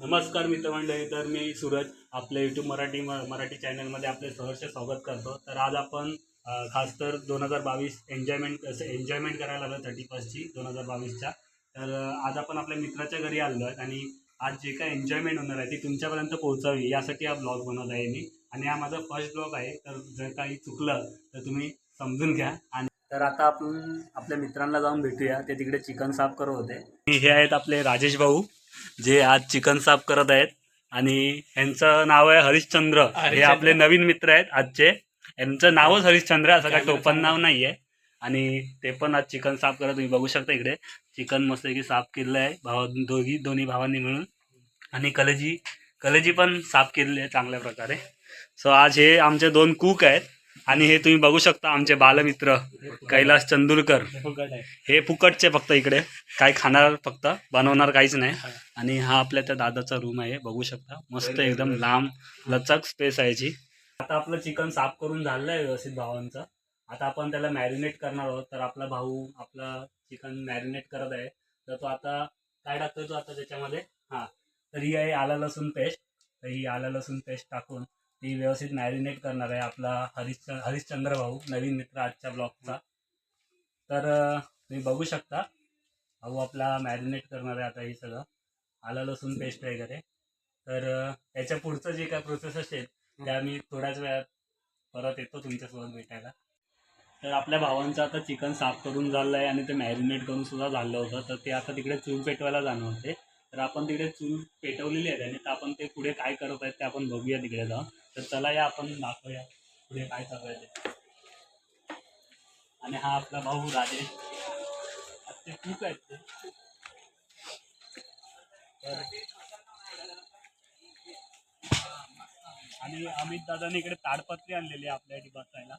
नमस्कार मित्रमंडळी तर मी सूरज आपल्या यूट्यूब मराठी म- मराठी चॅनलमध्ये आपले सहर्ष स्वागत करतो. तर आज आपण खास तर दोन हजार बावीस एन्जॉयमेंट असं एन्जॉयमेंट करायला आलो थर्टी फर्स्टची दोन हजार बावीसच्या. तर आज आपण आपल्या मित्राच्या घरी आलो आहे आणि आज जे काय एन्जॉयमेंट होणार आहे ती तुमच्यापर्यंत पोहोचावी यासाठी हा ब्लॉग बनवत आहे मी. आणि हा माझा फर्स्ट ब्लॉग आहे तर जर काही चुकलं तर तुम्ही समजून घ्या. आणि तर आता आपण आपल्या मित्रांना जाऊन भेटूया. ते तिकडे चिकन साफ करत होते. हे आहेत आपले राजेश भाऊ. जे आज चिकन साफ करत आहेत आणि यांचं नाव आहे हरिश्चंद्र. हे आपले नवीन मित्र आहेत आजचे. यांचं नावच हरिश्चंद्र असं काय टोपण नाव नाही आहे आणि ते पण आज चिकन साफ करत तुम्ही बघू शकता इकडे. चिकन मस्तपैकी साफ केलेलं आहे भावा दोघी दोन्ही भावांनी मिळून. आणि कलेजी कलेजी पण साफ केलेली आहे चांगल्या प्रकारे. सो आज हे आमचे दोन कुक आहेत. आणि हे तुम्ही बघू शकता आमचे बालमित्र कैलास चंदुलकर. हे फुकटचे फक्त इकडे. काय खाणार फक्त बनवणार काहीच नाही. आणि हा आपल्या त्या दादाचा रूम आहे बघू शकता. मस्त एकदम लांब लचक स्पेस आहे जी. आता आपलं चिकन साफ करून झालं आहे व्यवस्थित भावांचं. आता आपण त्याला मॅरिनेट करणार आहोत. तर आपला भाऊ आपला चिकन मॅरिनेट करत आहे. तर तो आता काय टाकतोय तो आता त्याच्यामध्ये? हां. तर ही आहे आला लसूण पेस्ट तर ही आला लसूण पेस्ट टाकून ती व्यवस्थित मॅरिनेट करणार आहे आपला हरिश्च हरिश्चंद्र भाऊ नवीन मित्र आजच्या ब्लॉगचा तर तुम्ही बघू शकता भाऊ आपला मॅरिनेट करणार आहे आता हे सगळं. आलं लसूण पेस्ट वगैरे. तर याच्या पुढचं जे काय प्रोसेस असेल त्या मी थोड्याच वेळात परत येतो तुमच्यासोबत भेटायला. तर आपल्या भावांचं आता चिकन साफ करून झालं आहे आणि ते मॅरिनेट करून सुद्धा झालं होतं. तर ते आता तिकडे चूल पेटवायला जाणार होते. तर आपण तिकडे चूल पेटवलेली आहे आणि तर आपण ते पुढे काय करत आहेत ते आपण बघूया तिकडे जाऊन. तर चला या आपण दाखवूया पुढे काय चालू आहे ते. आणि हा आपला भाऊ राजेश. ते खूप आहेत ते. आणि अमित दादाने इकडे ताडपत्री आणलेली आहे आपल्यासाठी बसायला.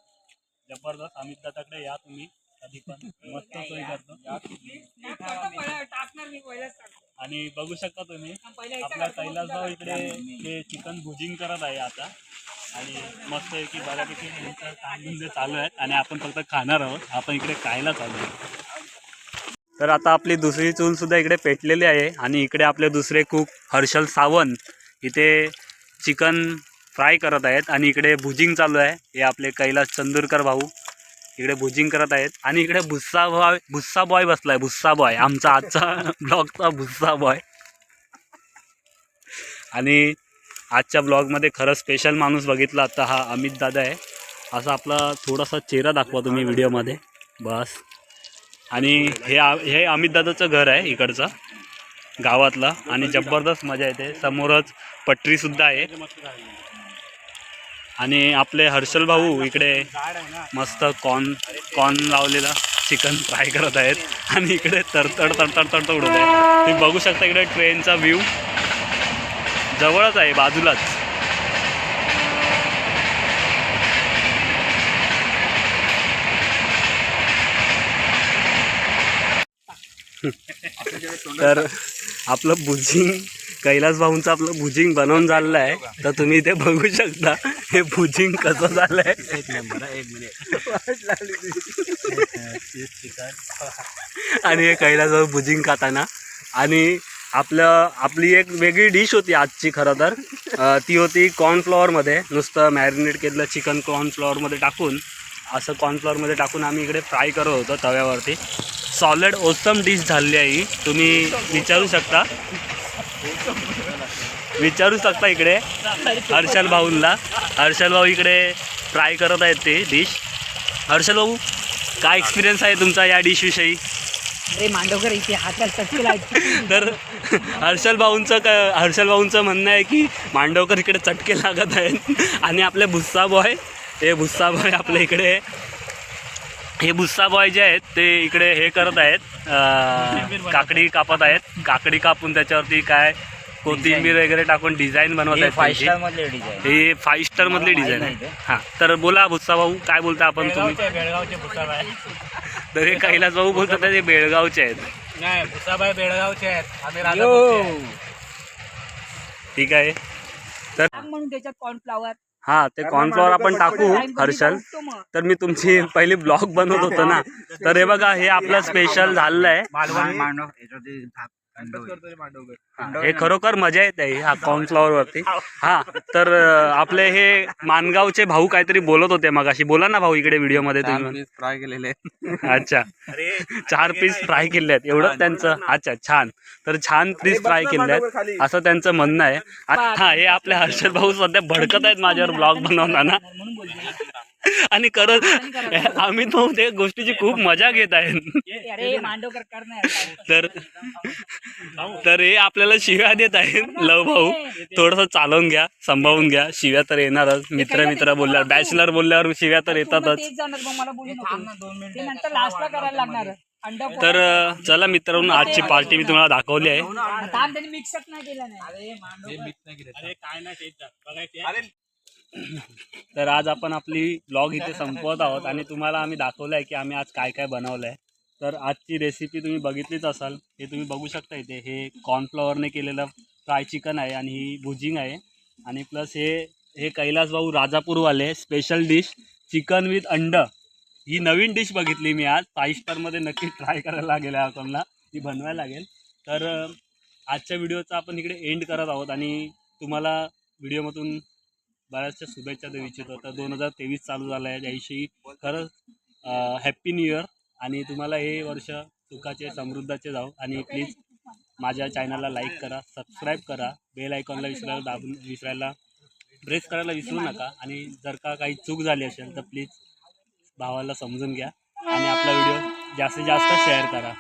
जबरदस्त अमित दादाकडे या तुम्ही. कधी पण मस्त सोय करतो. टाकणार मी पहिलाच टाकतो आणि बघू शकता तुम्ही आपला कैलासभाऊ इकडे ते चिकन भुजिंग करत आहे आता. आणि मस्त आहे की बऱ्यापैकी कामधंदे चालू आहेत आणि आपण फक्त खाणार आहोत. आपण इकडे खायला चालू आहे. तर आता आपली दुसरी चूल सुद्धा इकडे पेटलेली आहे आणि इकडे आपले दुसरे कुक हर्षल सावंत इथे चिकन फ्राय करत आहेत आणि इकडे भुजिंग चालू आहे. हे आपले कैलास चंदूरकर भाऊ. इकडे भुजिंग करत आहेत. आणि इकडे भुस्सा बॉय भुस्सा बॉय बसलाय भुस्सा बॉय. आमचा आजचा ब्लॉगचा भुस्सा बॉय. आणि आजच्या ब्लॉगमध्ये खरं स्पेशल माणूस बघितला आता हा अमित दादा आहे. असा आपला थोडासा चेहरा दाखवा तुम्ही व्हिडिओमध्ये. बस. आणि हे हे अमित दादाचं घर आहे इकडचं गावातलं. आणि जबरदस्त मजा येते. समोरच पटरीसुद्धा आहे. आणि आपले हर्षल भाऊ इकडे मस्त कॉर्न कॉर्न लावलेला चिकन फ्राय करत आहेत. आणि इकडे तरतड तडतड तडतड उडत आहे. तुम्ही बघू शकता इकडे ट्रेनचा व्ह्यू जवळच आहे बाजूलाच. तर आपलं भुजिंग कैलास भाऊंचं आपलं भुजिंग बनवून झालेलं आहे. तर तुम्ही इथे बघू शकता हे भुजिंग कसं झालं आहे एक नंबर एक आणि हे कैलास भाऊ भुजिंग खाताना. आणि आपलं आपली एक वेगळी डिश होती आजची खरं तर. ती होती कॉर्नफ्लॉवरमध्ये नुसतं मॅरिनेट केलेलं चिकन कॉर्नफ्लॉवरमध्ये टाकून असं कॉर्नफ्लॉवरमध्ये टाकून आम्ही इकडे फ्राय करत होतो तव्यावरती. सॉलिड ओसम डिश झाली आहे ही. तुम्ही विचारू शकता. विचारू शकता इकडे. हर्षल भाऊंना हर्षल भाऊ इकडे फ्राय करत आहेत ते डिश हर्षल भाऊ काय एक्सपिरियन्स आहे तुमचा या डिशविषयी तर हर्षल भाऊंचं क हर्षल भाऊंचं म्हणणं आहे की मांडवकर इकडे चटके लागत आहेत. आणि आपले भुस्सा बॉय हे भुस्सा बॉय आपल्या इकडे हे भुस्सा बॉय जे आहेत ते इकडे हे करत आहेत काकडी कापत आहेत. काकडी कापून त्याच्यावरती काय कोथिंबीर वगैरे टाकून डिझाईन बनवत आहेत फाईव्ह त्यांची. स्टार मधले डिझाईन हे फाईव्ह स्टार मधली डिझाईन आहे हां तर बोला भुस्सा भाऊ काय बोलता आपण तुम्ही? तर हे कैलास भाऊ बोलतात ते बेळगावचे आहेत. नाही भुसाबाई बेळगावचे आहेत. ठीक आहे. टाक म्हणून त्याच्यात कॉर्नफ्लावर हा ते कॉर्नफ्लॉवर आपण टाकू हर्षल. तर मी तुमची पहिली ब्लॉग बनवत होतो ना. तर हे बघा हे आपलं स्पेशल झालेलं आहे. हा, खरोखर मजा येते ही हा कॉर्नफ्लॉवर वरती. हा. तर आपले हे मानगावचे भाऊ काहीतरी बोलत होते मगाशी. बोला ना भाऊ इकडे व्हिडिओमध्ये तुम्ही. फ्राय केलेले अच्छा. चार पीस फ्राय केले आहेत. एवढं त्यांचं अच्छा छान. तर छान पीस फ्राय केले आहेत. असं त्यांचं म्हणणं आहे. हा हे आपले हर्षद भाऊ सध्या भडकत आहेत माझ्यावर ब्लॉग बनवताना. आणि खरंच आम्ही तो त्या गोष्टीची खूप मजा घेत आहेत. तर तर हे आपल्याला शिव्या देत आहेत लव भाऊ. थोडस चालवून घ्या सांभाळून घ्या. शिव्या तर येणारच. मित्र मित्र बोलल्यावर बॅचलर बोलल्यावर शिव्या तर येतातच. तेच जाणार मग मला बोलू नको. ते नंतर लास्टला करायला लागणार. अंडा तर चला मित्रांनो आजची पार्टी मी तुम्हाला. दाखवली आहे. तर आज आपण आपली ब्लॉग इथे संपवत आहोत आणि तुम्हाला आम्ही दाखवलं आहे की आम्ही आज काय काय बनवलं आहे तर आजची रेसिपी तुम्ही बघितलीच असाल. हे तुम्ही बघू शकता इथे. हे कॉर्नफ्लॉवरने केलेलं फ्राय चिकन आहे आणि ही भुजिंग आहे. आणि प्लस हे हे कैलास भाऊ राजापूरवाले स्पेशल डिश चिकन विथ अंड. ही नवीन डिश बघितली मी आज. फाईव्ह स्टारमध्ये नक्की ट्राय करायला लागेल आहे आपल्याला ती बनवायला लागेल. तर आजच्या व्हिडिओचा आपण इकडे एंड करत आहोत आणि तुम्हाला व्हिडिओमधून बऱ्याचशा शुभेच्छा देऊ इच्छितो. तर दोन हजार तेवीस चालू झालं आहे त्याविषयी खरंच हॅप्पी न्यू इयर आणि तुम्हाला हे वर्ष सुखाचे समृद्धाचे जाऊ आणि प्लीज माझ्या चॅनलला लाईक करा सबस्क्राईब करा. बेल आयकॉनला विसरायला दाबून विसरायला प्रेस करायला विसरू नका. आणि जर का काही चूक झाली असेल तर प्लीज भावाला समजून घ्या. आणि आपला व्हिडिओ जास्तीत जास्त शेअर करा.